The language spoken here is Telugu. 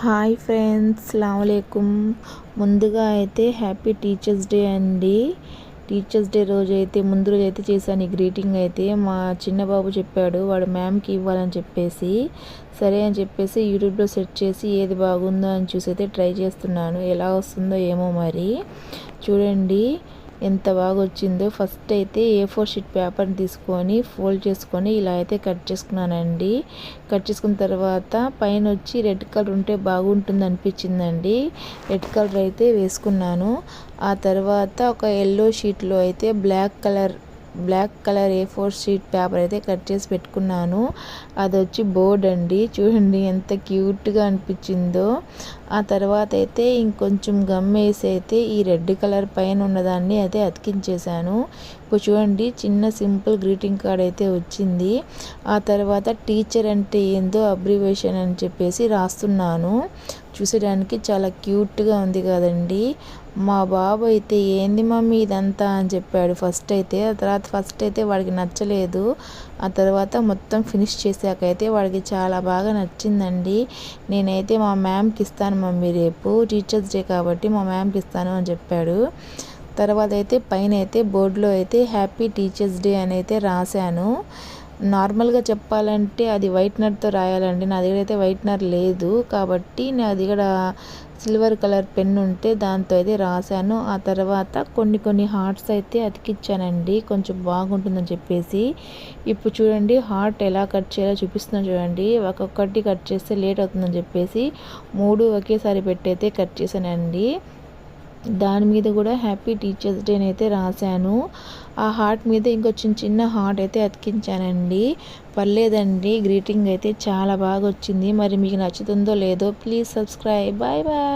హాయ్ ఫ్రెండ్స్ అస్సలాముఅలైకుం ముందుగా అయితే హ్యాపీ టీచర్స్ డే అండి. టీచర్స్ డే రోజు అయితే ముందు రోజు అయితే చేశాను ఈ గ్రీటింగ్ అయితే. మా చిన్న బాబు చెప్పాడు వాడు మ్యామ్కి ఇవ్వాలని చెప్పేసి సరే అని చెప్పేసి యూట్యూబ్లో సెర్చ్ చేసి ఏది బాగుందో అని చూసి అయితే ట్రై చేస్తున్నాను. ఎలా వస్తుందో ఏమో మరి. చూడండి. ఎంత బాగా వచ్చిందో ఫస్ట్ అయితే ఏ ఫోర్ షీట్ పేపర్ని తీసుకొని ఫోల్డ్ చేసుకొని ఇలా అయితే కట్ చేసుకున్నానండి. కట్ చేసుకున్న తర్వాత పైన వచ్చి రెడ్ కలర్ ఉంటే బాగుంటుంది అనిపించిందండి రెడ్ కలర్ అయితే వేసుకున్నాను. ఆ తర్వాత ఒక ఎల్లో షీట్లో అయితే black colour black colour A four sheet paper అయితే కట్ చేసి పెట్టుకున్నాను. అది వచ్చి బోర్డ్ అండి. చూడండి ఎంత క్యూట్గా అనిపించిందో. ఆ తర్వాత అయితే ఇంకొంచెం గమ్ వేసి అయితే ఈ రెడ్ కలర్ పైన ఉన్నదాన్ని అయితే అతికించేశాను. ఇప్పుడు చూడండి చిన్న సింపుల్ గ్రీటింగ్ కార్డ్ అయితే వచ్చింది. ఆ తర్వాత టీచర్ అంటే ఏందో అబ్రివేషన్ అని చెప్పేసి రాస్తున్నాను. చూసేయడానికి చాలా క్యూట్గా ఉంది కదండి. మా బాబు అయితే ఏంది మమ్మీ ఇదంతా? అని చెప్పాడు. ఫస్ట్ అయితే ఆ తర్వాత ఫస్ట్ అయితే వాడికి నచ్చలేదు. ఆ తర్వాత మొత్తం ఫినిష్ చేశాక అయితే వాడికి చాలా బాగా నచ్చిందండి. నేనైతే మా మ్యామ్కి ఇస్తాను మమ్మీ రేపు. టీచర్స్ డే కాబట్టి మా మ్యామ్కి ఇస్తాను అని చెప్పాడు. తర్వాత అయితే పైన అయితే బోర్డులో అయితే హ్యాపీ టీచర్స్ డే అని అయితే రాశాను. నార్మల్గా చెప్పాలంటే అది వైట్నర్తో రాయాలండి. నా దగ్గర అయితే వైట్నర్ లేదు. కాబట్టి నా దగ్గర సిల్వర్ కలర్ పెన్ ఉంటే దాంతో అయితే రాశాను. ఆ తర్వాత కొన్ని కొన్ని హార్ట్స్ అయితే అతికిచ్చానండి. కొంచెం బాగుంటుందని చెప్పేసి. ఇప్పుడు చూడండి హార్ట్ ఎలా కట్ చేయాలో చూపిస్తున్నాను చూడండి. ఒక్కొక్కటి కట్ చేస్తే లేట్ అవుతుందని చెప్పేసి మూడు ఒకేసారి పెట్టి అయితే కట్ చేశానండి. దాని మీద కూడా హ్యాపీ టీచర్స్ డే అయితే రాశాను. ఆ హార్ట్ మీద ఇంకో చిన్న చిన్న హార్ట్ అయితే అతికించానండి. పర్లేదండి గ్రీటింగ్ అయితే చాలా బాగా వచ్చింది. మరి మీకు నచ్చుతుందో లేదో ప్లీజ్ సబ్స్క్రైబ్. Bye bye.